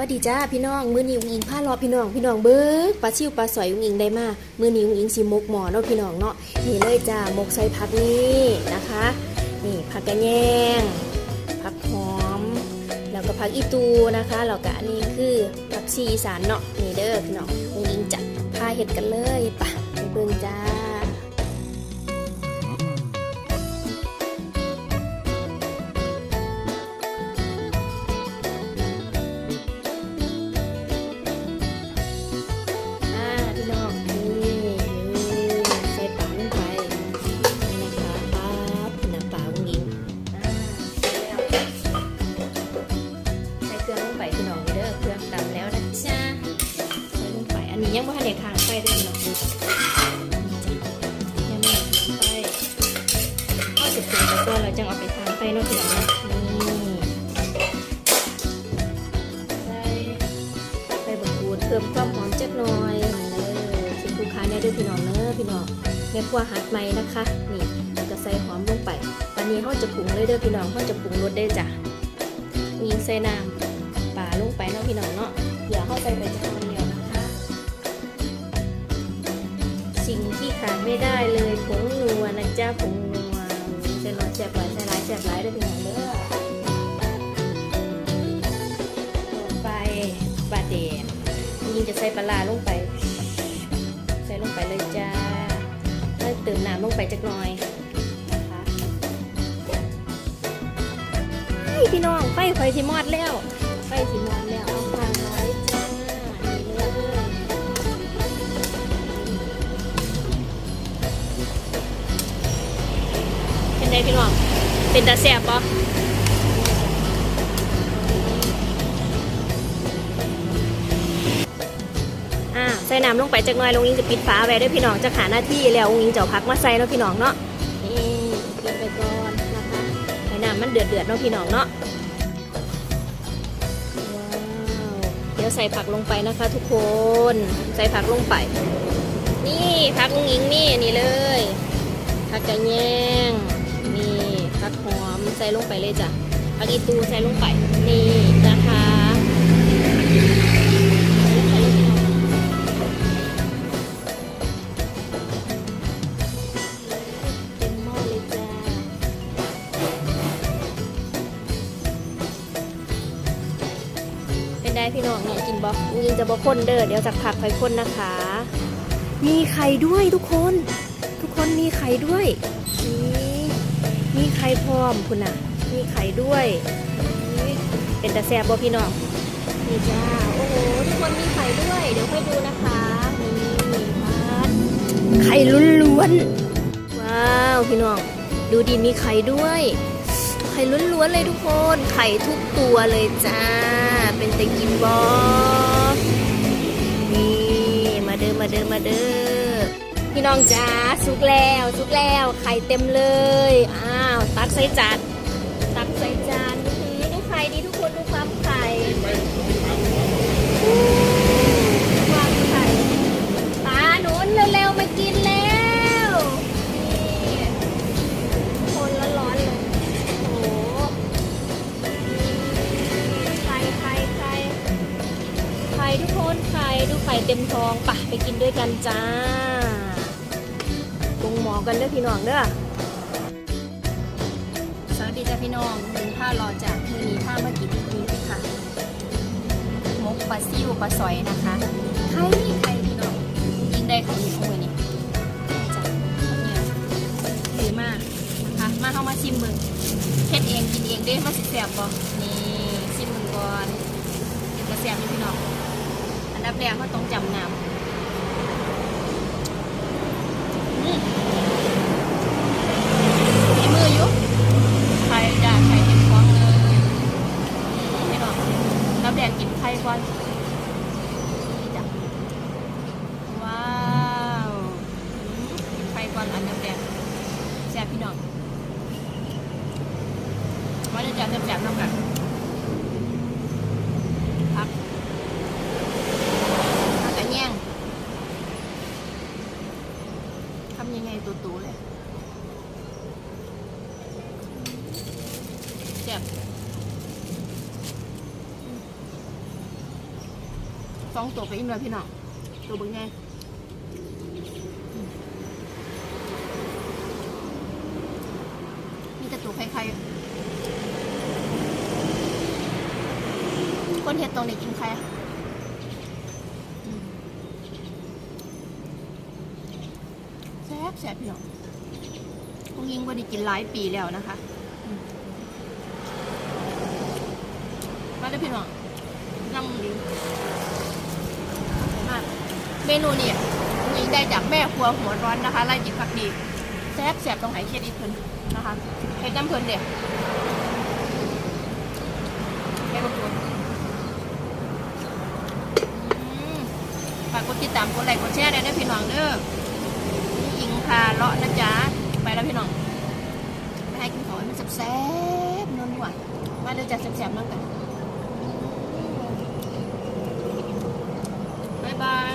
วัสดีจ้าพี่น้องมือนี้อุ้งอิงผ้ารอพี่น้องพี่น้องเบิ้งปลาชิวปลาสอยอิงได้มามือนี้อุ้งอิงสิมกหมอเนาะพี่น้องเนาะนี่เลยจ้ามกใส่ผักนี่นะคะ นี่ผักกระแยงผักหอม แล้วก็ผักอีตูนะคะแล้วก็อันนี้คือผักชีสานเนาะนี่เด้อพี่น้องอิงจัดพาเห็ดกันเลยปะไปเบิ่งจ้า นี้ยังไม่ทันได้ทางไปเด้อพี่น้องยังไม่ทางไปก็จะปรุงไปก่อนเราจังเอาไปทางไปเนาะพี่น้องนะนี่ใส่ใส่บะกรูดเพิ่มความหอมจักหน่อยเออสิคูค้าเนี่ยด้วยพี่น้องเนอะพี่น้องแม่ครัวหัดใหม่นะคะ นี่แล้วก็ใส่หอมลงไปวันนี้เขาจะปรุงเลยเด้อพี่น้องเขาจะปรุงรสได้จ้ะยิงใส่น้ำปลาลงไปเนาะพี่น้องเนาะอย่าเข้าไปไปจะคน สิ่งที่ขาดไม่ได้เลยผงนัวนะจ๊ะผงนัวใส่ร้อนแซ่บหลายใส่หลายแซ่บหลายเด้อพี่น้องเด้อลงไปปลาเดนยิงจะใส่ปลาลงไป ใส่ลงไปเลยจ้าแล้วเติมน้ำลงไปจักหน่อยนะคะไฟพี่น้องไฟไฟที่มอดแล้ว ไฟที่มอดแล้ว ไงพี่น้อง เป็นตาแสบปะอ่าใส่น้ำลงไปจักน่อยลงอิงจะปิดฝาไว้ด้วยพี่น้องจะขาหน้าที่แล้วองอิงจะเอาพักมาใส่เนาะพี่น้องเนาะนี่กินไปก่อนนะคะให้น้ำมันเดือดเดือดเนาะพี่น้องเนาะว้าวเดี๋ยวใส่ผักลงไปนะคะทุกคน ใส่ผักลงไป นี่ผักองอิงนี่นี่เลยผักกระแยง ผักหอมใส่ลงไปเลยจ้ะผักอีตูใส่ลงไปนี่นะคะไปเลยพี่น้องเต็มหม้อเลยจ้าเป็นได้พี่น้องเนี่ยกินบอกยิงจะบอกคนเด้อเดี๋ยวจากผักค่คนนะคะ มีไข่ด้วยทุกคน ทุกคนมีไข่ด้วยนี่ มีไข่พร้อมคุณน่ะ มีไข่ด้วย เป็นตาแซบบอพี่น้องนี่จ้า โอ้โห ทุกคนมีไข่ด้วย เดี๋ยวค่อยดูนะคะ นี่พัดไข่ล้วนๆ ว้าวพี่น้อง ดูดีมีไข่ด้วย ไข่ล้วนๆเลยทุกคน ไข่ทุกตัวเลยจ้า เป็นแต่กินบอ น้องจ้าสุกแล้วสุกแล้วไข่เต็มเลย อ้าว ตักใส่จานตักใส่จานดูไข่ดีทุกคนดูความไข่ความไข่ปลาหนุนเร็วๆมากินแล้วคนละร้อนๆเลยโอ้ไข่ไข่ไข่ไข่ทุกคนไข่ดูไข่เต็มท้องปะไปกินด้วยกันจ้า กันเด้อพี่น้องเด้อสวัสดีจ้าพี่น้องหนึ่งผ้ารอจากมือนี้ผ้าเมากินนี้เลยค่ะมกปลาซิวปลาสอยนะคะไข่ไข่พี่น้องยิงได้ของอีกมือนี้จ้ะเนี่ยดีมากนะคะมาเข้ามาชิมเบิ่งเฮ็ดเองกินเองเด้มาสิแซ่บบ่นี่ชิมเบิ่งก่อนเป็นกระแซ่บนี่พี่น้องอันดับแรกเขาต้องจำน้ำอืมมีมืออยู่ ไข่จ้ะไข่เต็มท้องเลยนี่พี่น้องรับแดดกินไข่ก่อนนี่จ้ะว้าวอืมกินไข่ก่อนอันดับแดดแซ่ บพี่น้องมาเดี๋ยวจะแซ่บๆน้ำกันพักพักกันแย่งทำยังไงตัวๆเลยแซ่บสองตัวก็อิ่มแล้วพี่น้องตัวเบิ่งไง มีแต่ตัวไข่ๆคนเห็ดตรงนี้กินไข่อืมแซ่บแซ่บพี่น้องคงยิงว่าได้กินหลายปีแล้วนะคะมาเลยพี่น้องนั่งดีมากเมนูนี่ยิงได้จากแม่ครัวหัวร้อนนะคะไล่จิตพักดี แซ่บแซ่บตรงไหนเคล็ดอีกคนนะคะเค็ดน้ำเพลินเด็กเคล็ดบางคนฝากกดติดตามกดไลค์กดแชร์ได้ด้วพี่น้องเด้อนี่อิงพาเลาะนะจ๊ะไปแล้วพี่น้องไปให้กินของมันแซ่บๆนวลกว่ามาเดี๋ยวจะแซ่บๆนั่งกันบ๊ายบาย